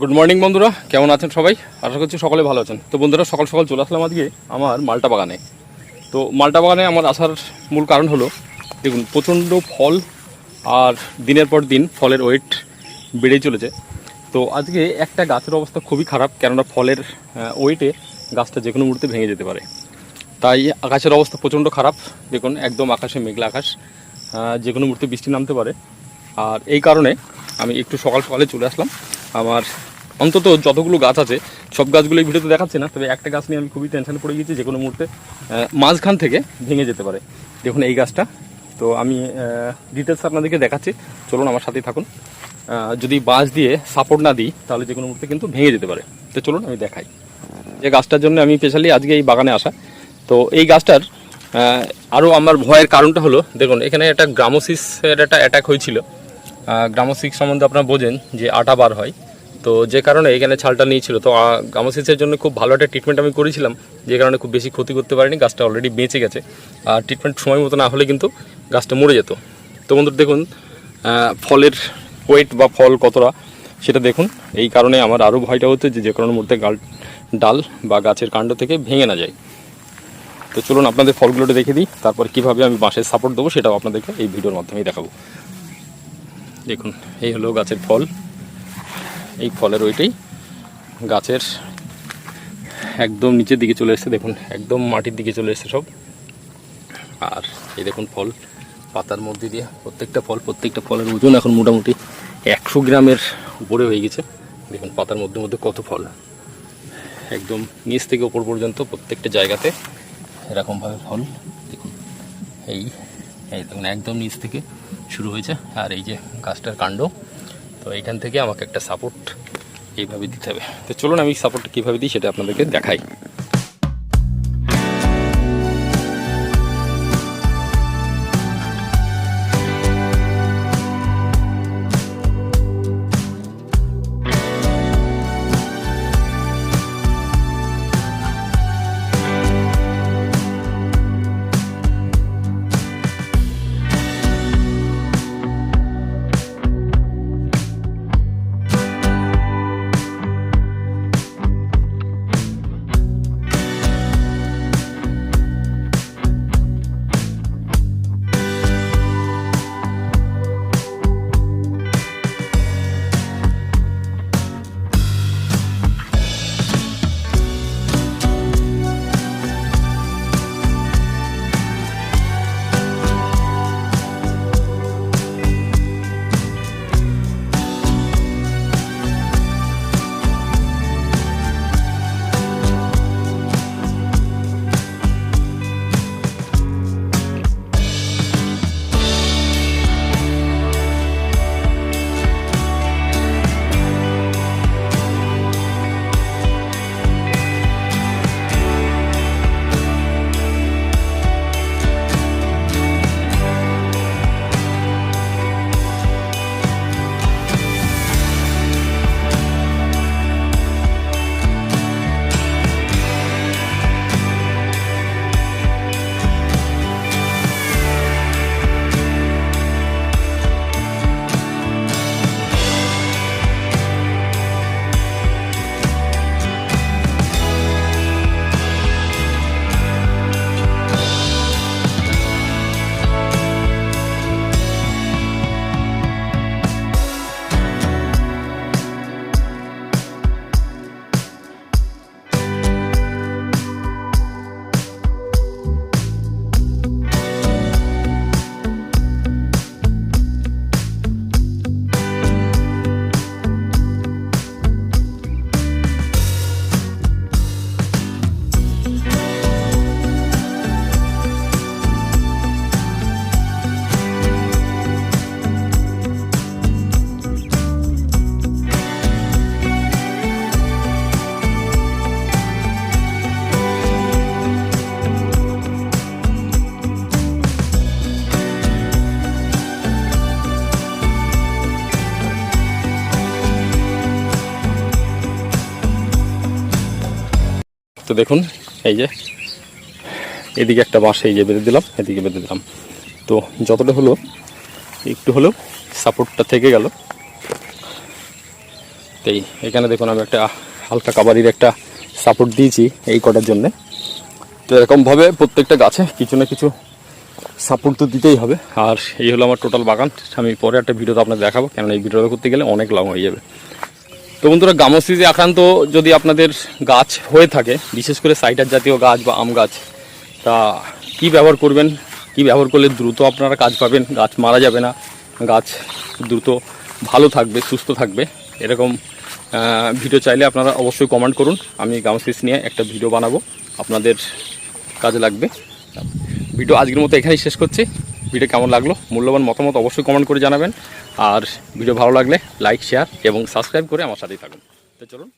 Good morning বন্ধুরা। কেমন আছেন সবাই? আশা করছি সকলে ভালো আছেন। তো বন্ধুরা, সকাল সকাল চলে আসলাম আজকে আমার মালটা বাগানে। তো মালটা বাগানে আমার আসার মূল কারণ হলো, দেখুন, প্রচণ্ড ফল আর দিনের পর দিন ফলের ওয়েট বেড়েই চলেছে। তো আজকে একটা গাছের অবস্থা খুবই খারাপ, কেননা ফলের ওয়েটে গাছটা যে কোনো মুহূর্তে ভেঙে যেতে পারে। তাই আকাশের অবস্থা প্রচণ্ড খারাপ। দেখুন, একদম আকাশে মেঘলা আকাশ যে কোনো মুহূর্তে বৃষ্টি নামতে পারে। আর এই কারণে আমি একটু সকাল সকালে চলে আসলাম আমার অন্তত যতগুলো গাছ আছে, সব গাছগুলো এই ভিডিওতে দেখাচ্ছি না, তবে একটা গাছ নিয়ে আমি খুবই টেনশনে পড়ে গিয়েছি যে কোনো মুহূর্তে মাঝখান থেকে ভেঙে যেতে পারে। দেখুন এই গাছটা। তো আমি ডিটেলস আপনাদেরকে দেখাচ্ছি। চলুন আমার সাথেই থাকুন। যদি বাঁশ দিয়ে সাপোর্ট না দিই, তাহলে যে কোনো মুহূর্তে কিন্তু ভেঙে যেতে পারে। তো চলুন আমি দেখাই। যে গাছটার জন্য আমি স্পেশালি আজকে এই বাগানে আসা। তো এই গাছটার আরও আমার ভয়ের কারণটা হলো, দেখুন, এখানে একটা গ্রামোসিসের একটা অ্যাটাক হয়েছিল। গ্রামোসিস সম্বন্ধে আপনারা বোঝেন যে আটা বার হয়। তো যে কারণে এখানে ছালটা নিয়েছিল। তো গ্রামোসিসের জন্য খুব ভালো একটা ট্রিটমেন্ট আমি করেছিলাম, যে কারণে খুব বেশি ক্ষতি করতে পারিনি, গাছটা অলরেডি বেঁচে গেছে। আর ট্রিটমেন্ট সময় মতো না হলে কিন্তু গাছটা মরে যেত। তো বন্ধুরা দেখুন ফলের ওয়েট বা ফল কতটা, সেটা দেখুন। এই কারণে আমার আরও ভয়টা হচ্ছে যে যে কোনো মুহূর্তে গাল, ডাল বা গাছের কাণ্ড থেকে ভেঙে না যায়। তো চলুন আপনাদের ফলগুলোটা দেখে দিই, তারপর কীভাবে আমি বাঁশের সাপোর্ট দেবো সেটাও আপনাদেরকে এই ভিডিওর মাধ্যমেই দেখাবো। দেখুন, এই হলো গাছের ফল। এই ফলের ওইটাই। গাছের একদম নিচের দিকে চলে এসেছে, দেখুন, একদম মাটির দিকে চলে এসেছে সব। আর এই দেখুন ফল, পাতার মধ্যে দিয়ে প্রত্যেকটা ফল, প্রত্যেকটা ফলের ওজন এখন মোটামুটি একশো গ্রামের উপরে হয়ে গেছে। দেখুন, পাতার মধ্যে মধ্যে কত ফল। একদম নিচ থেকে ওপর পর্যন্ত প্রত্যেকটা জায়গাতে এরকমভাবে ফল, দেখুন, এই এই দেখুন, একদম নিচ থেকে শুরু হয়েছে। আর এই যে গাছটার কাণ্ড তো এইখান থেকে আমাকে একটা সাপোর্ট এইভাবে দিতে হবে। তো চলুন আমি সাপোর্টটা কীভাবে দিই সেটা আপনাদেরকে দেখাই। তো দেখুন, এই যে, এদিকে একটা বাঁশ, এই যে বেঁধে দিলাম, এদিকে বেঁধে দিলাম। তো যতটা হলো, একটু হলেও সাপোর্টটা থেকে গেল। তাই এখানে দেখুন আমি একটা হালকা কাবারির একটা সাপোর্ট দিয়েছি এই কটার জন্যে। তো এরকমভাবে প্রত্যেকটা গাছে কিছু না কিছু সাপোর্ট তো দিতেই হবে। আর এই হলো আমার টোটাল বাগান। আমি পরে একটা ভিডিওতে আপনাদের দেখাবো, কেননা এই ভিডিওটা করতে গেলে অনেক লং হয়ে যাবে। তো বন্ধুরা গামোসিসে আক্রান্ত যদি আপনাদের গাছ হয়ে থাকে, বিশেষ করে সাইটার জাতীয় গাছ বা আম গাছ, তা কি ব্যবহার করবেন? কি ব্যবহার করলে দ্রুত আপনারা কাজ পাবেন? গাছ মারা যাবে না। গাছ দ্রুত ভালো থাকবে, সুস্থ থাকবে। এরকম ভিডিও চাইলে আপনারা অবশ্যই কমেন্ট করুন। আমি গামোসিস নিয়ে একটা ভিডিও বানাবো। আপনাদের কাজে লাগবে। ভিডিও আজকের মতো এখানেই শেষ করছি। ভিডিও কেমন লাগল? মূল্যবান মতামত অবশ্যই কমেন্ট করে জানাবেন। আর ভিডিও ভালো লাগলে লাইক শেয়ার এবং সাবস্ক্রাইব করে আমার সাথেই থাকুন। তো চলুন।